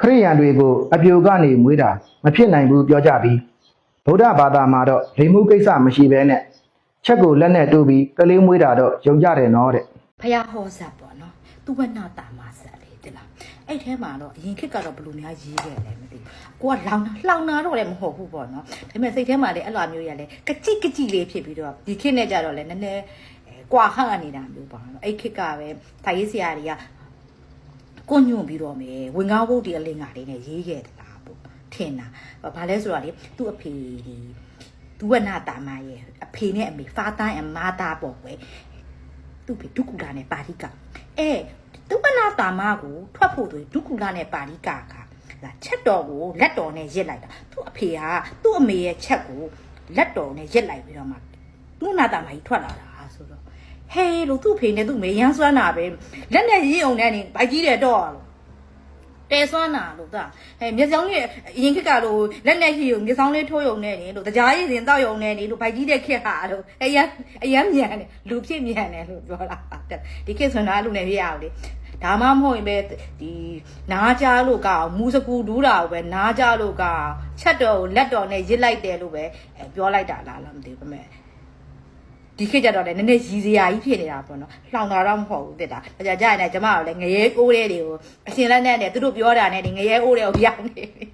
ခရိယန်တွေကိုအပြိုကနေမွေးတာမဖြစ်နိုင်ဘူးပြောကြပြီးဗုဒ္ဓဘာသာမှာတော့လိမ်မှုကိစ္စမရှိဘဲနဲ့ချက်ကိုလက်နဲ့တူပြီးကလေးမွေးတာတော့ယုံကြတယ်နော်တဲ့ဖះဟောဇတ်ပေါ့နော်သူဝနာတာမဇတ်လေတိလားအဲ့ထဲမှာတော့အရင်ခေတ်ကတော့ဘယ်လိုများရေးခဲ့လဲမသိဘူးကိုကလောင်တာလောင်တာတော့လည်းမဟုတ်ဘူးပေါ့နော်ဒါပေမဲ့စိတ်ထဲမှာလည်းအဲ့လိုမျိုးရလဲကကြိကကြိလေးဖြစ်ပြီးတော့ဒီခေတ်နဲ့ကြတော့လည်းနည်းနည်းကွာဟန့်နေတာမျိုးပေါ့နော်အဲ့ခေတ်ကပဲထိုင်ရေးဆရာတွေက ကိုညွန့်ပြီးတော့မယ်ဝင်ကားဘုတ်ဒီအလင်္ကာလေးနဲ့ရေးခဲ့တယ်လားပေါ့ထင်တာဘာလဲဆိုတော့လေသူ့အဖေဒီသူဝနာတာမရဲ့အဖေနဲ့အမေ father and mother ပေါ့ကွယ်သူ့ဖေဒုက္ကူလာနဲ့ပါဠိကအဲဒုက္ခနာတာမကိုထွက်ဖို့ဆိုရင်ဒုက္ကူလာနဲ့ပါဠိကကလာချက်တော်ကိုလက်တော်နဲ့ရစ်လိုက်တာသူ့အဖေကသူ့အမေရဲ့ချက်ကိုလက်တော်နဲ့ရစ်လိုက်ပြီးတော့မှသူ့နာတာမကြီးထွက်လာတာဆိုတော့ ဟေးလို့သူ့ဖေနဲ့သူ့မေရမ်းစွမ်းတာပဲလက်နဲ့ရစ်အောင်နဲ့နေဘိုက်ကြီးတယ်တော့လို့တဲစွမ်းတာလို့သာဟဲ့မျက်စောင်းလေးအရင်ခက်ကလို့လက်နဲ့ရည်ုံမျက်စောင်းလေးထိုးရုံနဲ့နေလို့တကြားရည်စင်တောက်ရုံနဲ့နေလို့ဘိုက်ကြီးတဲ့ခက်ဟာလို့အရန်အရန်မြန်တယ်လူဖြစ်မြန်တယ်လို့ပြောတာဒီခေတ်ဆိုတော့အဲ့လိုနဲ့ပြရအောင်လေဒါမှမဟုတ်ရင်ပဲဒီနားကြလို့ကအောင်မူစကူဒူးတာကိုပဲနားကြလို့ကအောင်ချက်တော်ကိုလက်တော်နဲ့ရစ်လိုက်တယ်လို့ပဲအဲပြောလိုက်တာလားလားမသိဘူးပဲ ဒီခေတ်ကြတော့လည်းနည်းနည်းရည်စရာကြီးဖြစ်နေတာပေါ့နော်။လှောင်တာတော့မဟုတ်ဘူးတက်တာ။ဒါကြကြရင်လည်းကျမတို့လည်းငရဲအိုးတဲ့တွေကိုအရှင်လက်နဲ့နဲ့သူတို့ပြောတာနဲ့ဒီငရဲအိုးတဲ့ကိုရောက်နေပြီ။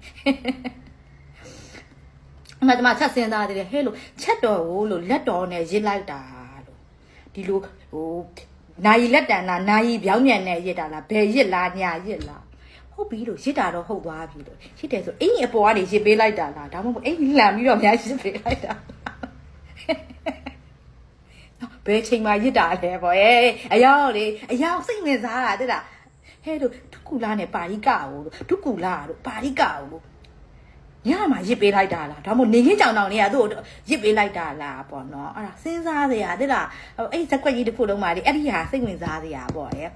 အမကျမချက်စင်သားတယ်ဟဲ့လို့ချက်တော်ကိုလို့လက်တော်နဲ့ရစ်လိုက်တာလို့ဒီလိုဟိုနိုင်လက်တန်လားနိုင်ပြောင်းမြန်နဲ့ရစ်တာလားဘယ်ရစ်လားညာရစ်လားဟုတ်ပြီလို့ရစ်တာတော့ဟုတ်သွားပြီလို့ရစ်တယ်ဆိုအင်းအပေါ်ကနေရစ်ပေးလိုက်တာလားဒါမှမဟုတ်အင်းလန်ပြီးတော့များရစ်ပေးလိုက်တာ ဘယ်ချိန်မှရစ်တာလဲပေါ့အဲအရောက်လေအရောက်စိတ်ဝင်စားတာတဲ့လားဟဲ့တို့ဒုက္ကူလာနဲ့ပါရိကကိုလို့ဒုက္ကူလာတို့ပါရိကကိုလို့ညမှာရစ်ပေးလိုက်တာလားဒါမှမဟုတ်နေခင်းကြောင်တောင်လေးကသူ့ကိုရစ်ပေးလိုက်တာလားပေါ့နော်အဲ့ဒါစဉ်းစားစရာတဲ့လားအဲ့ဇက်ကွက်ကြီးတစ်ခုလုံးမှာလေအဲ့ဒီဟာစိတ်ဝင်စားစရာပေါ့ရဲ့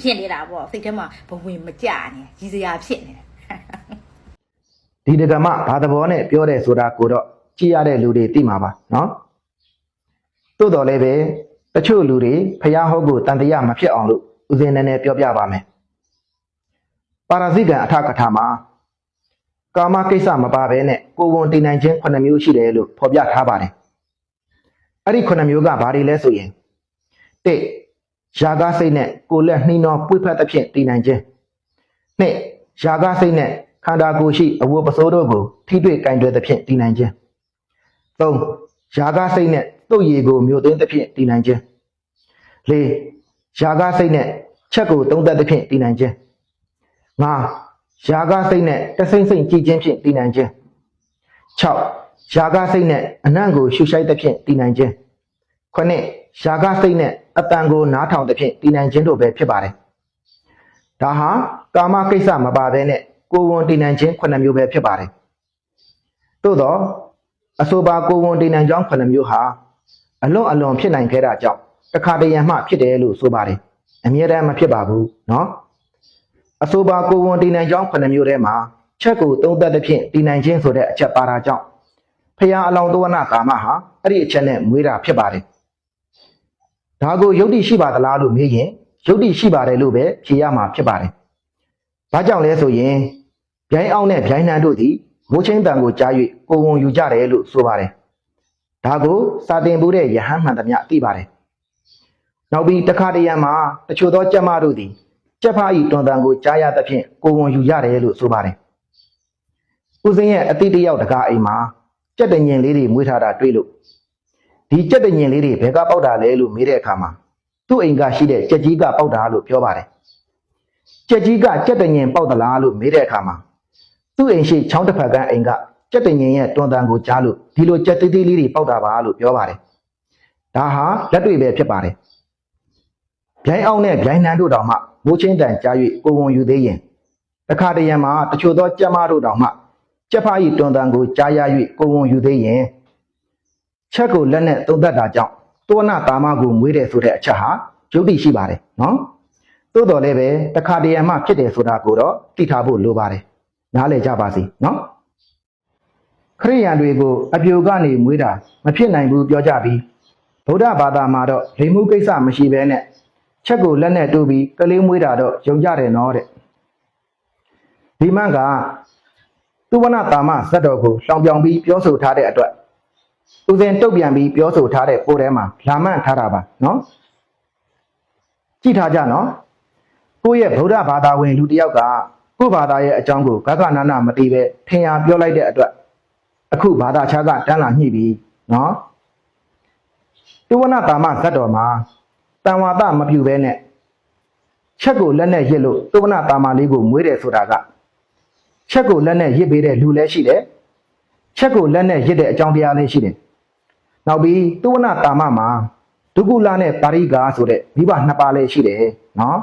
ဖြစ်နေတာပေါ့စိတ်ထဲမှာဘဝင်မကြနေကြီးစရာဖြစ်နေတယ်ဒီဒကမဘာသဘောနဲ့ပြောတယ်ဆိုတာကိုတော့ကြည့်ရတဲ့လူတွေသိမှာပါနော် သို့တော်လည်းပဲတချို့လူတွေဖျားဟုတ်ကိုတန်တရားမဖြစ်အောင်လို့ဦးဇင်းနည်းနည်းပြောပြပါမယ်ပါရဇိကံအထကထာမှာကာမကိစ္စမပါဘဲနဲ့ကိုယ်ဝန်တည်နိုင်ခြင်း9မျိုးရှိတယ်လို့ဖော်ပြထားပါတယ်အဲ့ဒီ9မျိုးကဘာတွေလဲဆိုရင်တစ်ယာကစိတ်နဲ့ကိုယ်လက်နှီးနှောပွေဖက်သဖြင့်တည်နိုင်ခြင်းနှစ်ယာကစိတ်နဲ့ခန္ဓာကိုယ်ရှိအဝတ်ပစိုးတို့ကိုထိတွေ့ကင်တွယ်သဖြင့်တည်နိုင်ခြင်းသုံးယာကစိတ်နဲ့ တုတ်ရည်ကိုမြို့သိမ်းသဖြင့်တည်နိုင်ခြင်းလေးယာကစိတ်နဲ့ချက်ကိုတုံးသက်သဖြင့်တည်နိုင်ခြင်းငါယာကစိတ်နဲ့တဆိမ့်ဆိမ့်ကြည်ခြင်းဖြင့်တည်နိုင်ခြင်း6ယာကစိတ်နဲ့အနံ့ကိုရှုရှိုက်သဖြင့်တည်နိုင်ခြင်း9ယာကစိတ်နဲ့အတန်ကိုနားထောင်သဖြင့်တည်နိုင်ခြင်းတို့ပဲဖြစ်ပါတယ်ဒါဟာကာမကိစ္စမပါဘဲနဲ့ကိုယ်ဝန်တည်နိုင်ခြင်း9မျိုးပဲဖြစ်ပါတယ်သို့တော့အဆိုပါကိုယ်ဝန်တည်နိုင်ကြောင်း9မျိုးဟာ အလွန်အလွန်ဖြစ်နိုင်ခဲ့တာကြောင့်တခါတရံမှဖြစ်တယ်လို့ဆိုပါတယ်အမြဲတမ်းမဖြစ်ပါဘူးနော်အဆိုပါကိုဝန်တည်နိုင်ကြောင်းခုနှစ်မျိုးထဲမှာချက်ကိုသုံးသက်တဲ့ဖြင့်တည်နိုင်ခြင်းဆိုတဲ့အချက်ပါတာကြောင့်ဖရာအလောင်းသဝနာကာမဟာအဲ့ဒီအချက်နဲ့မွေးတာဖြစ်ပါတယ်ဒါကိုယုတ်တိရှိပါသလားလို့မေးရင်ယုတ်တိရှိပါတယ်လို့ပဲဖြေရမှာဖြစ်ပါတယ်ဘာကြောင့်လဲဆိုရင်ဗျိုင်းအောင်နဲ့ဗျိုင်းနှံတို့သည်မိုးချင်းတန်ကိုကြား၍ကိုဝန်ယူကြတယ်လို့ဆိုပါတယ် ဒါကိုစာတင်မှုတဲ့ယဟန်မှန်သမျှသိပါတယ်။နောက်ပြီးတခါတရံမှာတချို့သောကြက်မတို့သည်ကျက်ဖားဤတွန်တန်ကိုကြားရသဖြင့်ကိုယ်ဝန်ယူရတယ်လို့ဆိုပါတယ်။ဦးစင်းရဲ့အတိတ်တယောက်တကားအိမ်မှာကြက်တညင်လေးတွေမွေးထားတာတွေ့လို့ဒီကြက်တညင်လေးတွေဘယ်ကပေါက်တာလဲလို့မေးတဲ့အခါမှာသူ့အိမ်ကရှိတဲ့ကြက်ကြီးကပေါက်တာလို့ပြောပါတယ်။ကြက်ကြီးကကြက်တညင်ပေါက်သလားလို့မေးတဲ့အခါမှာသူ့အိမ်ရှိချောင်းတစ်ဖက်ကအိမ်က ကြက်တညင်ရဲ့တွန်တန်ကိုကြားလို့ဒီလိုကြက်သေးသေးလေးတွေပေါက်တာပါလို့ပြောပါတယ်။ဒါဟာလက်တွေ့ပဲဖြစ်ပါတယ်။ဗျိုင်းအောင်နဲ့ဗျိုင်းနှန်းတို့တောင်မှမိုးချင်းတန်ကြား၍ကိုယ်ဝန်ယူသေးရင်တခါတရံမှာတချို့သောကြက်မတို့တောင်မှကြက်ဖားဤတွန်တန်ကိုကြားရ၍ကိုယ်ဝန်ယူသေးရင်ချက်ကိုလက်နဲ့သုံးသက်တာကြောင့်သောနာတာမကိုမွေးတယ်ဆိုတဲ့အချက်ဟာယုတ်တိရှိပါတယ်နော်သို့တော်လည်းပဲတခါတရံမှဖြစ်တယ်ဆိုတာကိုတော့သိထားဖို့လိုပါတယ်နားလည်ကြပါစေနော် ခရိယန်တွေကိုအပြိုကနေမွေးတာမဖြစ်နိုင်ဘူးပြောကြပြီးဗုဒ္ဓဘာသာမှာတော့လိမ်မှုကိစ္စမရှိဘဲနဲ့ချက်ကိုလက်နဲ့တူပြီးကလေးမွေးတာတော့ယုံကြတယ်နော်တဲ့ဒဒီမန်ကသူဝနတာမဇတ်တော်ကိုရှောင်ပြောင်ပြီးပြောဆိုထားတဲ့အတွက်ဦးဇင်းတုတ်ပြန်ပြီးပြောဆိုထားတဲ့ပိုထဲမှာလာမန့်ထားတာပါနော်ကြည့်ထားကြနော်ကိုယ့်ရဲ့ဗုဒ္ဓဘာသာဝင်လူတစ်ယောက်ကကိုယ့်ဘာသာရဲ့အကြောင်းကိုဂဂနာနာမသိပဲထင်ရပြောလိုက်တဲ့အတွက် အခုဘာသာခြားကတန်းလာညှိပြီနော်သူဝနတာမဇတ်တော်မှာတန်ဝါဒမပြူပဲနဲ့ချက်ကိုလက်နဲ့ရစ်လို့သူဝနတာမလေးကိုမွေးတယ်ဆိုတာကချက်ကိုလက်နဲ့ရစ်ပေးတဲ့လူလည်းရှိတယ်ချက်ကိုလက်နဲ့ရစ်တဲ့အကြောင်းတရားလည်းရှိတယ်နောက်ပြီးသုဝနတာမမှာဒုက္ကုလနဲ့ပါရိကာဆိုတဲ့မိဘနှစ်ပါးလည်းရှိတယ်နော်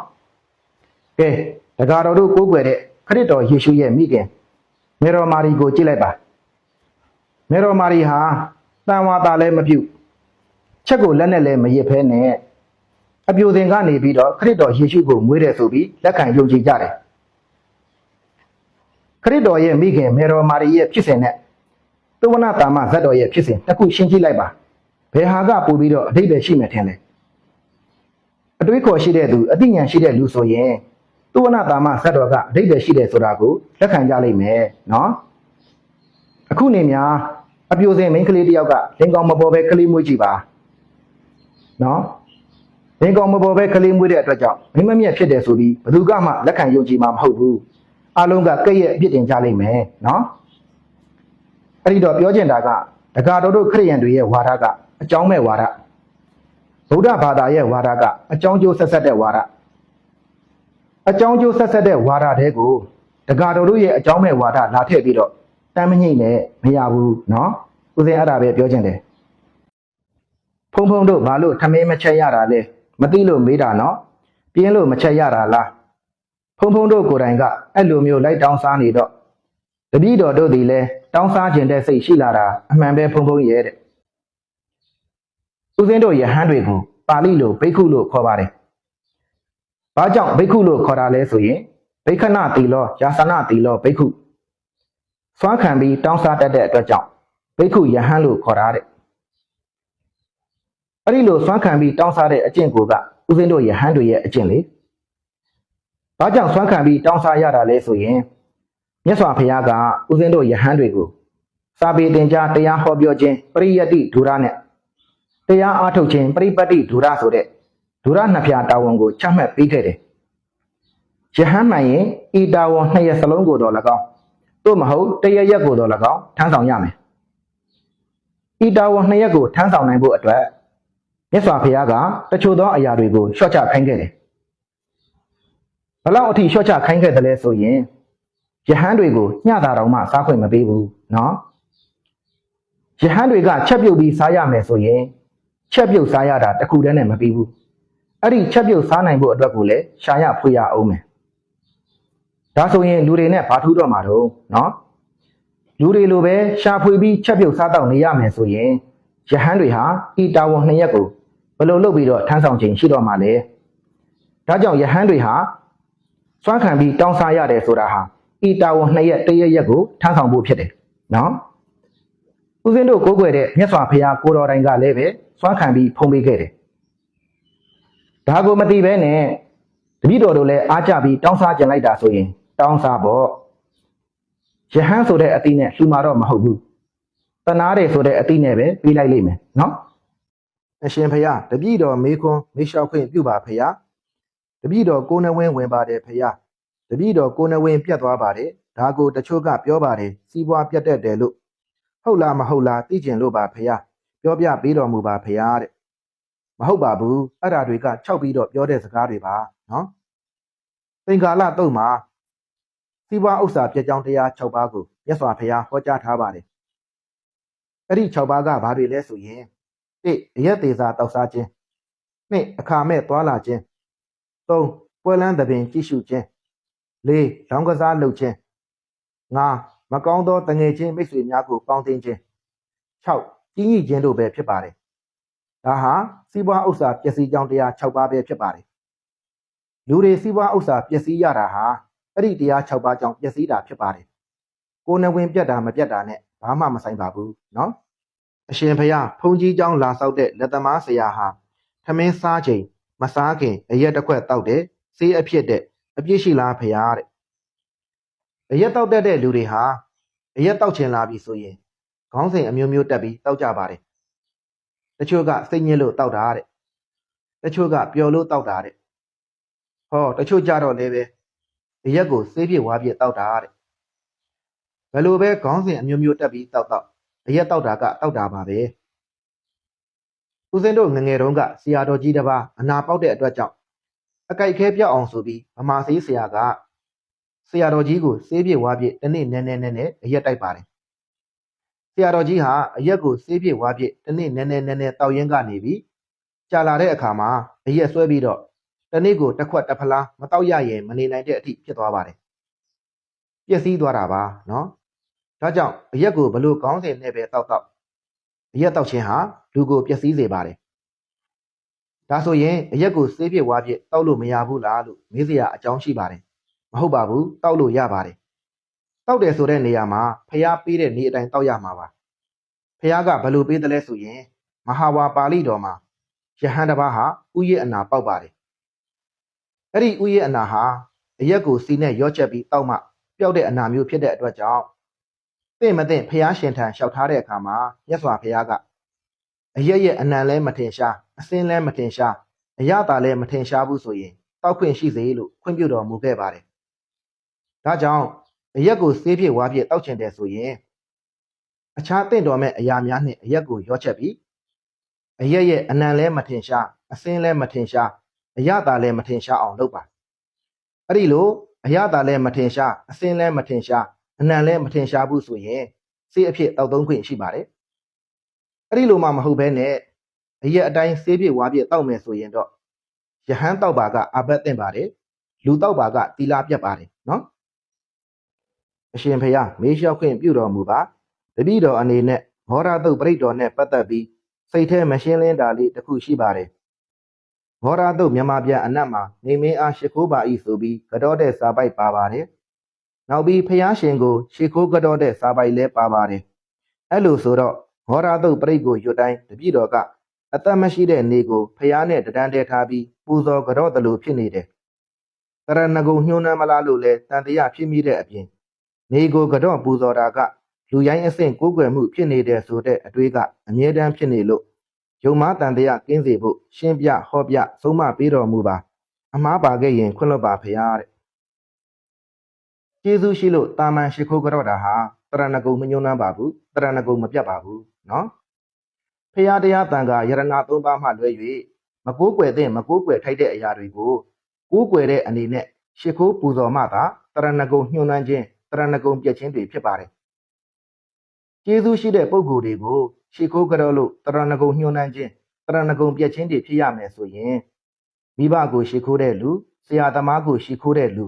ကဲတက္ကတော်တို့ကိုးကွယ်တဲ့ခရစ်တော်ယေရှုရဲ့မိခင်မေတော်မာရီကိုကြည့်လိုက်ပါ မေတော်မာရီဟာတန်ဝါတာလည်းမပြုတ်ချက်ကိုလက်နဲ့လည်းမရစ်ဖဲနဲ့အပြိုစင်ကနေပြီးတော့ခရစ်တော်ယေရှုကိုမွေးတယ်ဆိုပြီးလက်ခံယုံကြည်ကြတယ်ခရစ်တော်ရဲ့မိခင်မေတော်မာရီရဲ့ဖြစ်စဉ်နဲ့သဝနာတာမဇတ်တော်ရဲ့ဖြစ်စဉ်တစ်ခုရှင်းကြည့်လိုက်ပါဘယ်ဟာကပို့ပြီးတော့အတိတ်ပဲရှိမယ်ထင်လဲအတွေးခေါ်ရှိတဲ့သူအသိဉာဏ်ရှိတဲ့လူဆိုရင်သဝနာတာမဇတ်တော်ကအတိတ်ပဲရှိတယ်ဆိုတာကိုလက်ခံကြလိမ့်မယ်နော်အခုနေများ အပြိုစင်မိန်းကလေးတစ်ယောက်ကလင်ကောင်မပေါ်ပဲကလေးမွေးကြည့်ပါနော်လင်ကောင်မပေါ်ပဲကလေးမွေးတဲ့အတွက်ကြောင့်မိမမြက်ဖြစ်တယ်ဆိုပြီးဘယ်သူကမှလက်ခံယုံကြည်မှာမဟုတ်ဘူးအလုံးကကဲ့ရဲ့အပြစ်တင်ကြလိမ့်မယ်နော်အဲ့ဒီတော့ပြောချင်တာကတက္ကတော်တို့ခရိယန်တွေရဲ့ဝါဒကအကြောင်းမဲ့ဝါဒဗုဒ္ဓဘာသာရဲ့ဝါဒကအကြောင်းကျိုးဆက်ဆက်တဲ့ဝါဒအကြောင်းကျိုးဆက်ဆက်တဲ့ဝါဒတဲကိုတက္ကတော်တို့ရဲ့အကြောင်းမဲ့ဝါဒလာထည့်ပြီးတော့ တမ်းမညိနဲ့မရဘူးနော်ဦးစင်အဲ့ဒါပဲပြောချင်တယ်ဖုံဖုံတို့ဘာလို့ထမင်းမချက်ရတာလဲမသိလို့မေးတာနော်ပြင်းလို့မချက်ရတာလားဖုံဖုံတို့ကိုယ်တိုင်ကအဲ့လိုမျိုးလိုက်တောင်းစားနေတော့တပည့်တော်တို့သည်လည်းတောင်းစားခြင်းတဲ့စိတ်ရှိလာတာအမှန်ပဲဖုံဖုံရဲ့တဲ့ဦးဇင်းတို့ယဟန်တွေကိုပါဠိလိုဘိက္ခုလို့ခေါ်ပါတယ်။ဘာကြောင့်ဘိက္ခုလို့ခေါ်တာလဲဆိုရင်ဘိက္ခဏတီလောယာသနတီလောဘိက္ခု စွမ်းခံပြီးတောင်းစားတတ်တဲ့အတွက်ကြောင့်ဘိက္ခုယဟန်လို့ခေါ်တာတဲ့။အဲ့ဒီလိုစွမ်းခံပြီးတောင်းစားတဲ့အကျင့်ကိုကဦးဇင်းတို့ယဟန်တွေရဲ့အကျင့်လေ။ဘာကြောင့်ဆွမ်းခံပြီးတောင်းစားရတာလဲဆိုရင်မြတ်စွာဘုရားကဦးဇင်းတို့ယဟန်တွေကိုစာပေတင်ကြားတရားဟောပြောခြင်းပရိယတ္တိဒုရနဲ့တရားအားထုတ်ခြင်းပရိပတ်တိဒုရဆိုတဲ့ဒုရနှစ်ဖြာတာဝန်ကိုချမှတ်ပေးခဲ့တယ်။ယဟန်မှန်ရင်ဤတာဝန်နှစ်ရက်စလုံးကိုတော့၎င်း သို့မဟုတ်တရရက်ကိုတော့၎င်းထမ်းဆောင်ရမယ်။ဤတာဝန်နှစ်ရက်ကိုထမ်းဆောင်နိုင်ဖို့အတွက်မြတ်စွာဘုရားကတချို့သောအရာတွေကိုရှော့ချခိုင်းခဲ့တယ်။ ဘလောက်အထိရှော့ချခိုင်းခဲ့တယ်လဲဆိုရင်ယဟန်တွေကိုညတာတောင်မှစားခွင့်မပေးဘူးเนาะယဟန်တွေကချက်ပြုတ်ပြီးစားရမယ်ဆိုရင်ချက်ပြုတ်စားရတာတစ်ခုတည်းနဲ့မပြီးဘူးအဲ့ဒီချက်ပြုတ်စားနိုင်ဖို့အတွက်ကိုလည်းရှာရဖွေရအောင်မယ် ဒါဆိုရင်လူတွေနဲ့ဘာထူးတော့မှာတော့နော်လူတွေလိုပဲရှာဖွေပြီးချက်ပြုတ်စားတော့နေရမယ်ဆိုရင်ယဟန်တွေဟာဤတာဝန်နှစ်ရက်ကိုဘယ်လိုလုပ်ပြီးတော့ထမ်းဆောင်ခြင်းရှိတော့မှာလဲဒါကြောင့်ယဟန်တွေဟာစွမ်းခံပြီးတောင်းစားရတယ်ဆိုတာဟာဤတာဝန်နှစ်ရက်တရက်ရက်ကိုထမ်းဆောင်ဖို့ဖြစ်တယ်နော်ဦးဇင်းတို့ကိုးကွယ်တဲ့မြတ်စွာဘုရားကိုတော်တိုင်ကလည်းပဲစွမ်းခံပြီးဖုံးပေးခဲ့တယ်ဒါကိုမသိဘဲနဲ့တပည့်တော်တို့လည်းအားကြပြီးတောင်းစားကြင်လိုက်တာဆိုရင် တောင်းစားပေါ့ယဟန်ဆိုတဲ့အတိနဲ့လှူမာတော့မဟုတ်ဘူးတနာတယ်ဆိုတဲ့အတိနဲ့ပဲပြီးလိုက်လိမ့်မယ်နော်အရှင်ဘုရားတပည့်တော်မေခွန်းမေလျှောက်ခွင့်ပြုပါဘုရားတပည့်တော်ကိုနဝင်းဝင်ပါတယ်ဖယားတပည့်တော်ကိုနဝင်းပြတ်သွားပါတယ်ဒါကိုတချို့ကပြောပါတယ်စီးပွားပြတ်တတ်တယ်လို့ဟုတ်လားမဟုတ်လားသိကျင်လို့ပါဖယားပြောပြပေးတော်မူပါဖယားတဲ့မဟုတ်ပါဘူးအဲ့ဓာတွေက၆ပြီးတော့ပြောတဲ့စကားတွေပါနော်သင်္ကာလတုတ်မှာ စီးပွားဥစ္စာပြည့်ကြောင်းတရား၆ပါးကိုမြတ်စွာဘုရားဟောကြားထားပါတယ်အဲ့ဒီ၆ပါးကဘာတွေလဲဆိုရင်၁အရက်သေးစာတောက်စားခြင်း၂အခါမဲ့သွာလာခြင်း၃ပွဲလန်းသပင်ကြည့်ရှုခြင်း၄လောင်းကစားလုပ်ခြင်း၅မကောင်းသောတငယ်ချင်းမိတ်ဆွေများကိုပေါင်းသင်းခြင်း၆ကြီးညိခြင်းတို့ပဲဖြစ်ပါတယ်ဒါဟာစီးပွားဥစ္စာပျက်စီးကြောင်းတရား6ပါးပဲဖြစ်ပါတယ်လူတွေစီးပွားဥစ္စာပျက်စီးရတာဟာ အဲ့ဒီတရား6ပါးကြောင့်ပျက်စီးတာဖြစ်ပါတယ်ကိုယ်နှဝင်ပြတ်တာမပြတ်တာနဲ့ဘာမှမဆိုင်ပါဘူးเนาะအရှင်ဖျားဖုန်ကြီးเจ้าလာဆောက်တဲ့လက်သမားဆရာဟာထမင်းစားချိန် မစားခင်အရက်တစ်ခွက်တောက်တယ်ဆေးအဖြစ်တဲ့အပြစ်ရှိလားဖရားတဲ့ အရက်တောက်တတ်တဲ့လူတွေဟာအရက်တောက်ချင်လာပြီဆိုရင်ခေါင်းစဉ်အမျိုးမျိုးတက်ပြီးတောက်ကြပါတယ်တချို့ကစိတ်ညစ်လို့တောက်တာတဲ့တချို့ကပျော်လို့တောက်တာတဲ့ဟောတချို့ကြတော့လည်းပဲ အရက်ကိုစေးပြစ်ဝါပြစ်တောက်တာတဲ့ဘယ်လိုပဲခေါင်းစဉ်အမျိုးမျိုးတက်ပြီးတောက်တောက်အရက်တောက်တာကတောက်တာပါပဲဦးစင်းတို့ငယ်ငယ်တုန်းကဆရာတော်ကြီးတစ်ပါးအနာပေါက်တဲ့အတွက်ကြောင့်အကြိုက်ခဲပြောက်အောင်ဆိုပြီးဗမာဆေးဆရာကဆရာတော်ကြီးကိုစေးပြစ်ဝါပြစ်တစ်နေ့နည်းနည်းနည်းနည်းအရက်တိုက်ပါတယ်ဆရာတော်ကြီးဟာအရက်ကိုစေးပြစ်ဝါပြစ်တစ်နေ့နည်းနည်းနည်းနည်းတောက်ရင်းကနေပြီးကြာလာတဲ့အခါမှာအရက်ဆွဲပြီးတော့ တစ်နေ့ကိုတစ်ခွက်တစ်ဖလားမတောက်ရရင်မနေနိုင်တဲ့အထိဖြစ်သွားပါတယ်ပျက်စီးသွားတာပါနော်ဒါကြောင့်အရက်ကိုဘလို့ကောင်းစဉ်နဲ့ပဲတောက်တောက်အရက်တောက်ခြင်းဟာလူကိုပျက်စီးစေပါတယ်ဒါဆိုရင်အရက်ကိုစေးပြစ်ဝါပြစ်တောက်လို့မရဘူးလားလို့မေးစရာအကြောင်းရှိပါတယ်မဟုတ်ပါဘူးတောက်လို့ရပါတယ်တောက်တယ်ဆိုတဲ့နေရာမှာဖျားပေးတဲ့နေအတိုင်းတောက်ရမှာပါဖျားကဘယ်လိုပေးတယ်လဲဆိုရင်မဟာဝါပါဠိတော်မှာယဟန်တစ်ပါးဟာဥယျအနာပေါက်ပါတယ် အဲ့ဒီဥယျအနာဟာအရက်ကိုစီနဲ့ရော့ချက်ပြီးတောက်မှပျောက်တဲ့အနာမျိုးဖြစ်တဲ့အတွက်ကြောင့်တင့်မတင့်ဖျားရှင်ထံလျှောက်ထားတဲ့အခါမှာမြတ်စွာဘုရားကအရက်ရဲ့အနံလဲမထင်ရှားအစင်းလဲမထင်ရှားအရသာလဲမထင်ရှားဘူးဆိုရင်တောက်ခွင့်ရှိစေလို့ခွင့်ပြုတော်မူခဲ့ပါတယ်ဒါကြောင့်အရက်ကိုဆေးပြစ်ဝါပြစ်တောက်ချင်တယ်ဆိုရင်အခြားတင့်တော်မဲ့အရာများနဲ့အရက်ကိုရောချက်ပြီးအရက်ရဲ့အနံလဲမထင်ရှားအစင်းလဲမထင်ရှား အရသာလဲမထင်ရှားအောင်လုပ်ပါအဲ့ဒီလိုအရသာလဲမထင်ရှားအစင်းလဲမထင်ရှားအနံလဲမထင်ရှားဘူးဆိုရင်ဆေးအဖြစ်တောက်သုံးခွင့်ရှိပါတယ်အဲ့ဒီလိုမှမဟုတ်ဘဲနဲ့အရက်အတိုင်းဆေးပြစ်ဝါပြစ်တောက်မယ်ဆိုရင်တော့ယဟန်တောက်ပါကအဘတ်တင်ပါတယ်လူတောက်ပါကတီလာပြတ်ပါတယ်နော်အရှင်ဖေယမေးလျှောက်ခွင့်ပြုတော်မူပါတပည့်တော်အနေနဲ့မောရတုတ်ပြိတ္တော်နဲ့ပတ်သက်ပြီးစိတ်ထဲမရှင်းလင်းတာလေးတစ်ခုရှိပါတယ် မောရတုတ်မြန်မာပြန်အနက်မှာနေမင်းအားရှ िख ိုးပါဤဆိုပြီးကြောတဲ့စာပိုက်ပါပါတယ်နောက်ပြီးဖျားရှင်ကိုရှ िख ိုးကြောတဲ့စာပိုက်လည်းပါပါတယ်အဲ့လိုဆိုတော့မောရတုတ်ပြိတ္ကိုရွတ်တိုင်းတပည့်တော်ကအသက်မရှိတဲ့နေကိုဖျားနဲ့တဒန်းတဲထားပြီးပူဇော်ကြောတယ်လို့ဖြစ်နေတယ်တရဏဂုံညှိုးနှမ်းမလားလို့လဲတန်တရားဖြစ်မိတဲ့အပြင်နေကိုကတော့ပူဇော်တာကလူရိုင်းအဆင့်ကိုးကွယ်မှုဖြစ်နေတဲ့ဆိုတဲ့အတွေးကအမြဲတမ်းဖြစ်နေလို့ ယုံမာတန်တရားကင်းစေဖို့ရှင်းပြဟောပြဆုံးမပေးတော်မူပါ အမားပါခဲ့ရင်ခွင့်လွှတ်ပါဖရာတဲ့ကျေးဇူးရှိလို့တာမန်ရှိခိုးကြော့တာဟာတရဏဂုံမညှိုးနှမ်းပါဘူးတရဏဂုံမပြတ်ပါဘူးနော်ဖရာတရားတန်ခါယရဏသုံးပါးမှလွဲ၍မကိုးကွယ်တဲ့မကိုးကွယ်ထိုက်တဲ့အရာတွေကိုကိုးကွယ်တဲ့အနေနဲ့ရှိခိုးပူဇော်မှသာတရဏဂုံညှိုးနှမ်းခြင်းတရဏဂုံပြည့်ချင်းတွေဖြစ်ပါတယ်။ကျေးဇူးရှိတဲ့ပုဂ္ဂိုလ်တွေကို ရှ िख ိုးကြောလို့တရဏဂုံညှိုးနှမ်းခြင်းတရဏဂုံပြည့်ချင်းတွေဖြစ်ရမယ်ဆိုရင်မိဘကိုရှ िख ိုးတဲ့လူဆရာသမားကိုရှ िख ိုးတဲ့လူ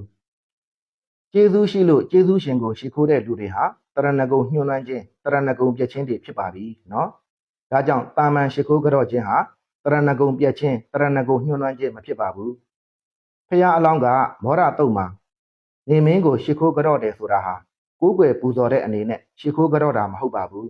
ကျေးဇူးရှိလို့ကျေးဇူးရှင်ကိုရှ िख ိုးတဲ့လူတွေဟာတရဏဂုံညှိုးနှမ်းခြင်းတရဏဂုံပြည့်ချင်းတွေဖြစ်ပါပြီနော်။ဒါကြောင့်တာမန်ရှ िख ိုးကြောခြင်းဟာတရဏဂုံပြည့်ချင်းတရဏဂုံညှိုးနှမ်းခြင်းမဖြစ်ပါဘူး။ဖရာအလောင်းကမောရတုတ်မှာနေမင်းကိုရှ िख ိုးကြောတယ်ဆိုတာဟာကိုးကွယ်ပူဇော်တဲ့အနေနဲ့ရှ िख ိုးကြောတာမဟုတ်ပါဘူး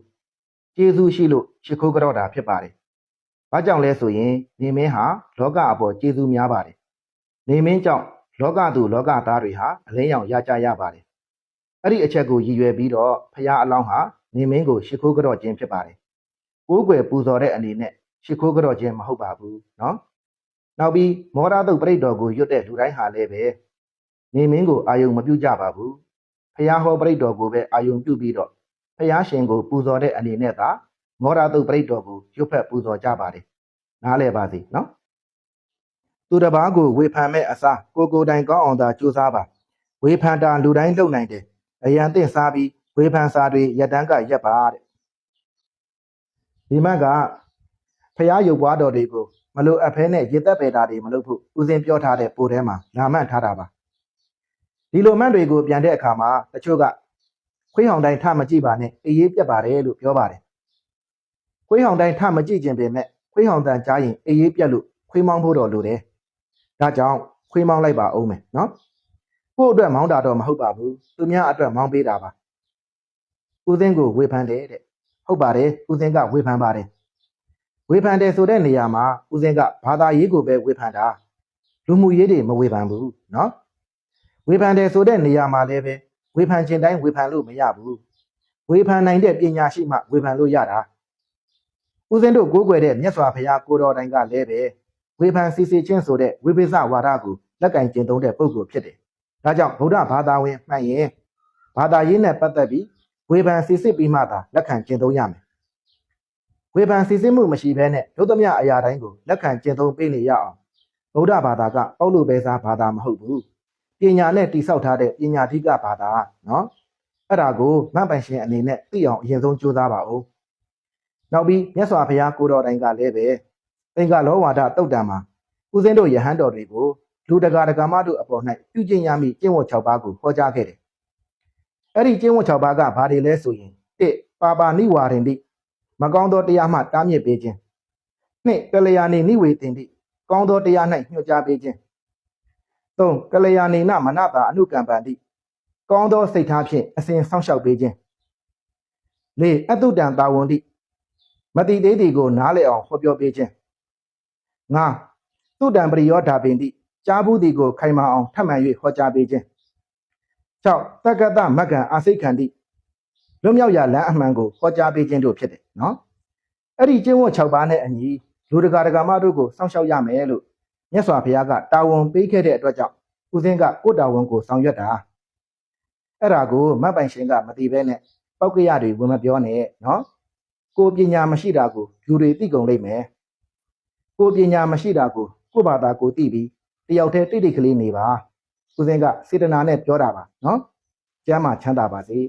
ကျေးဇူးရှိလို့ရှ िख ိုးကြောတာဖြစ်ပါတယ်။ဘာကြောင့်လဲဆိုရင်နေမင်းဟာလောကအပေါ်ကျေးဇူးများပါတယ်။နေမင်းကြောင့်လောကသူလောကသားတွေဟာအလင်းရောင်ရကြရပါတယ်။အဲ့ဒီအချက်ကိုရည်ရွယ်ပြီးတော့ဖရာအလောင်းဟာနေမင်းကိုရှ िख ိုးကြောခြင်းဖြစ်ပါတယ်။ကိုးကွယ်ပူဇော်တဲ့အနေနဲ့ရှ िख ိုးကြောခြင်းမဟုတ်ပါဘူးနော်။နောက်ပြီးမောရတုတ်ပြိတ္တော်ကိုရွတ်တဲ့လူတိုင်းဟာလည်းပဲနေမင်းကိုအာယုံမပြုကြပါဘူး။ဖရာဟောပြိတ္တော်ကိုပဲအာယုံပြုပြီးတော့ ဖျားရှင်ကိုပူဇော်တဲ့အနေနဲ့သာမောရတုတ်ပရိတ်တော်ကိုရွတ်ဖက်ပူဇော်ကြပါတယ်နားလည်ပါစေနော်သူတစ်ပါးကိုဝေဖန်မဲ့အစားကိုကိုယ်တိုင်ကောင်းအောင်သာကြိုးစားပါဝေဖန်တာလူတိုင်းလုပ်နိုင်တယ်အရန်သင့်စားပြီးဝေဖန်စာတွေရက်တန်းကရက်ပါတဲ့ဒီမက်ကဖျားရုပ်ပွားတော်တွေကိုမလို့အဖဲနဲ့ရေသက်ပေတာတွေမလုပ်ဖို့ဦးစင်ပြောထားတဲ့ပိုထဲမှာလာမှတ်ထားတာပါဒီလိုမှတ်တွေကိုပြန်တဲ့အခါမှာတချို့က ခွေးဟောင်တိုင်းထမကြည့်ပါနဲ့အေးရေးပြတ်ပါတယ်လို့ပြောပါတယ်ခွေးဟောင်တိုင်းထမကြည့်ခြင်းပေမဲ့ခွေးဟောင်တန်ကြားရင်အေးရေးပြတ်လို့ခွေးမောင်းဖို့တော့လိုတယ်ဒါကြောင့်ခွေးမောင်းလိုက်ပါအောင်မယ်နော်ကို့အတွက်မောင်းတာတော့မဟုတ်ပါဘူးသူများအတွက်မောင်းပေးတာပါဦးစင်းကိုဝေဖန်တယ်တဲ့ဟုတ်ပါတယ်ဦးစင်းကဝေဖန်ပါတယ်ဝေဖန်တယ်ဆိုတဲ့နေရာမှာဦးစင်းကဘာသာရေးကိုပဲဝေဖန်တာလူမှုရေးတွေမဝေဖန်ဘူးနော်ဝေဖန်တယ်ဆိုတဲ့နေရာမှာလည်းပဲ ဝေဖန်ခြင်းတိုင်းဝေဖန်လို့မရဘူးဝေဖန်နိုင်တဲ့ပညာရှိမှဝေဖန်လို့ရတာဦးဇင်းတို့ကိုးကွယ်တဲ့မြတ်စွာဘုရားကိုတော်တိုင်ကလည်းပဲဝေဖန်စီစီချင်းဆိုတဲ့ဝိပိဿဝါဒကိုလက်ကင်ကျင့်သုံးတဲ့ပုဂ္ဂိုလ်ဖြစ်တယ်ဒါကြောင့်ဗုဒ္ဓဘာသာဝင်မှန်ရင်ဘာသာရေးနဲ့ပတ်သက်ပြီးဝေဖန်စီစစ်ပြီးမှသာလက်ခံကျင့်သုံးရမယ်ဝေဖန်စီစစ်မှုမရှိဘဲနဲ့ဒုသမြအရာတိုင်းကိုလက်ခံကျင့်သုံးပေးနေရအောင်ဗုဒ္ဓဘာသာကပေါလို့ပဲစားဘာသာမဟုတ်ဘူး ပညာနဲ့တိဆောက်ထားတဲ့ပညာဓိကဘာသာနော်အဲ့ဒါကိုမတ်ပိုင်ရှင်အနေနဲ့သိအောင်အရင်ဆုံးကြိုးစားပါဦးနောက်ပြီးမြတ်စွာဘုရားကိုတော်တိုင်ကလည်းပဲသင်္ကလောဝါဒတုတ်တံမှာဦးဇင်းတို့ယဟန်တော်တွေကိုလူတကာတကာမတို့အပေါ်၌ပြုကျင့်ရမည့်ကျင့်ဝတ်6ပါးကိုဟောကြားခဲ့တယ်အဲ့ဒီကျင့်ဝတ်6ပါးကဘာတွေလဲဆိုရင်1ပါပါနိဝါရင်တိမကောင်းသောတရားမှတားမြစ်ပေးခြင်း2ကလျာဏိနိဝေတင်တိကောင်းသောတရား၌ညွှန်ကြားပေးခြင်း ၃ကလျာဏိနမနတာအနုကံပန္တိကောင်းသောစိတ်ထားဖြင့်အစဉ်ဆောင်းလျှောက်ပေးခြင်း၄အတုတံတာဝန်တိမတိသေးတီကိုနားလည်အောင်ဟောပြောပေးခြင်း၅သုတံပရိယောဓာပင်တိကြားဘူးတီကိုခိုင်မာအောင်ထပ်မံ၍ဟောကြားပေးခြင်း၆တက္ကတမက္ကံအာစိတ်ခန္တိလွတ်မြောက်ရာလမ်းအမှန်ကိုဟောကြားပေးခြင်းတို့ဖြစ်တယ်နော်အဲ့ဒီကျင့်ဝတ်၆ပါးနဲ့အညီလူတကာတကာမတို့ကိုစောင့်ရှောက်ရမယ်လို့ မြတ်စွာဘုရားကတာဝန်ပေးခဲ့တဲ့အတွက်ကြောင့်ဦးစင်းကကိုယ်တာဝန်ကိုဆောင်ရွက်တာအဲ့ဒါကိုမတ်ပိုင်ရှင်ကမသိဘဲနဲ့ပောက်ကရတွေဝင်မပြောနဲ့နော်ကိုပညာမရှိတာကိုလူတွေသိကုန်လိမ့်မယ်ကိုပညာမရှိတာကိုကိုယ့်ဘာသာကိုသိပြီးတယောက်တည်းတိတ်တိတ်ကလေးနေပါဦးစင်းကစေတနာနဲ့ပြောတာပါနော်ကျမ်းမာချမ်းသာပါစေ